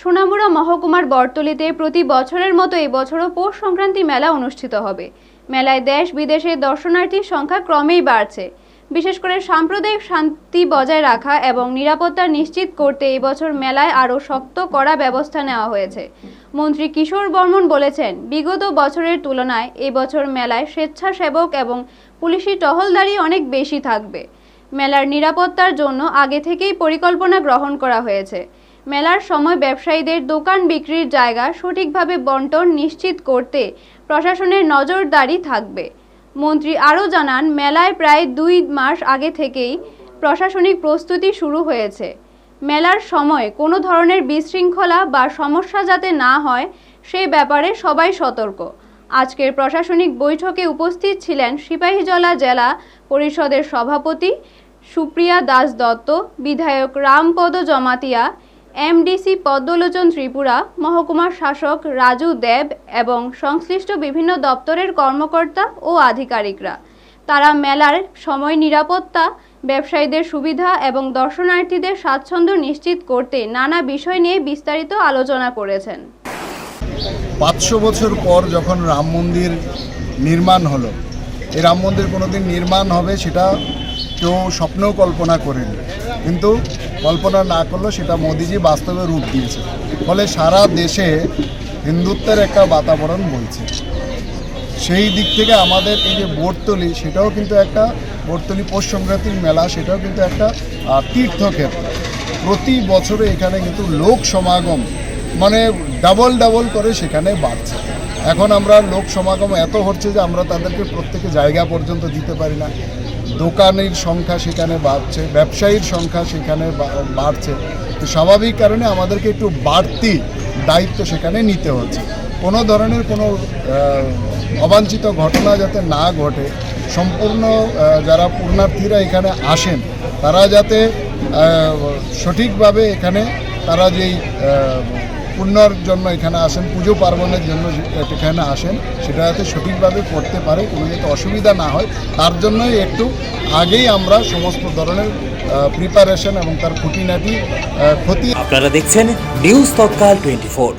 সোনামুড়া মহকুমার বটতলিতে প্রতি বছরের মতো এই বছরও পৌষ সংক্রান্তি মেলা অনুষ্ঠিত হবে। মেলায় দেশ বিদেশে দর্শনার্থীর সংখ্যা ক্রমেই বাড়ছে। বিশেষ করে সাম্প্রদায়িক শান্তি বজায় রাখা এবং নিরাপত্তা নিশ্চিত করতে এবছর মেলায় আরও শক্ত করা ব্যবস্থা নেওয়া হয়েছে। মন্ত্রী কিশোর বর্মন বলেছেন, বিগত বছরের তুলনায় এবছর মেলায় স্বেচ্ছাসেবক এবং পুলিশি টহলদারি অনেক বেশি থাকবে। মেলার নিরাপত্তার জন্য আগে থেকেই পরিকল্পনা গ্রহণ করা হয়েছে। মেলার সময় ব্যবসায়ীদের দোকান বিক্রির জায়গা সঠিকভাবে বন্টন নিশ্চিত করতে প্রশাসনের নজরদারি থাকবে। মন্ত্রী আরও জানান, মেলায় প্রায় দুই মাস আগে থেকেই প্রশাসনিক প্রস্তুতি শুরু হয়েছে। মেলার সময় কোনো ধরনের বিশৃঙ্খলা বা সমস্যা যাতে না হয় সেই ব্যাপারে সবাই সতর্ক। আজকের প্রশাসনিক বৈঠকে উপস্থিত ছিলেন সিপাহীজলা জেলা পরিষদের সভাপতি সুপ্রিয়া দাস দত্ত, বিধায়ক রামপদ জমাতিয়া এমডিসি পদ্মলোচন ত্রিপুরা, মহকুমা শাসক রাজু দেব এবং সংশ্লিষ্ট বিভিন্ন দপ্তরের কর্মকর্তা ও আধিকারিকরা। তারা মেলার সময় নিরাপত্তা, ব্যবসায়ীদের সুবিধা এবং দর্শনার্থীদের স্বাচ্ছন্দ্য নিশ্চিত করতে নানা বিষয় নিয়ে বিস্তারিত আলোচনা করেছেন। পাঁচশো বছর পর যখন রাম মন্দির নির্মাণ হলো, এই রাম মন্দির কোনোদিন নির্মাণ হবে সেটা কেউ স্বপ্নেও কল্পনা করেনি। কিন্তু কল্পনা না করলেও সেটা মোদিজি বাস্তবে রূপ দিয়েছে। ফলে সারা দেশে হিন্দুত্বের একটা বাতাবরণ বলছে সেই দিক থেকে আমাদের এই যে বোটতলি সেটাও কিন্তু একটা বোটতলি পৌষ সংক্রান্তির মেলা, সেটাও কিন্তু একটা তীর্থক্ষেত্র। প্রতি বছরে এখানে কিন্তু লোক সমাগম মানে ডাবল ডাবল করে সেখানে বাড়ছে। এখন আমরা লোক সমাগম এত হচ্ছে যে আমরা তাদেরকে প্রত্যেকে জায়গা পর্যন্ত দিতে পারি না। দোকানের সংখ্যা সেখানে বাড়ছে, ব্যবসায়ীর সংখ্যা সেখানে বাড়ছে। তো স্বাভাবিক কারণে আমাদেরকে একটু বাড়তি দায়িত্ব সেখানে নিতে হচ্ছে। কোনো ধরনের কোনো অবাঞ্ছিত ঘটনা যাতে না ঘটে, সম্পূর্ণ যারা পূর্ণার্থীরা এখানে আসেন, তারা যাতে সঠিকভাবে এখানে তারা যেই পুণ্যর জন্য এখানে আসেন, পুজো পার্বণের জন্য এখানে আসেন, সেটা যাতে সঠিকভাবে করতে পারে, কোনো যাতে অসুবিধা না হয়, তার জন্যই একটু আগেই আমরা সমস্ত ধরনের প্রিপারেশন এবং তার খুঁটিনাটি ক্ষতি আপনারা দেখছেন নিউজ তৎকাল টোয়েন্টি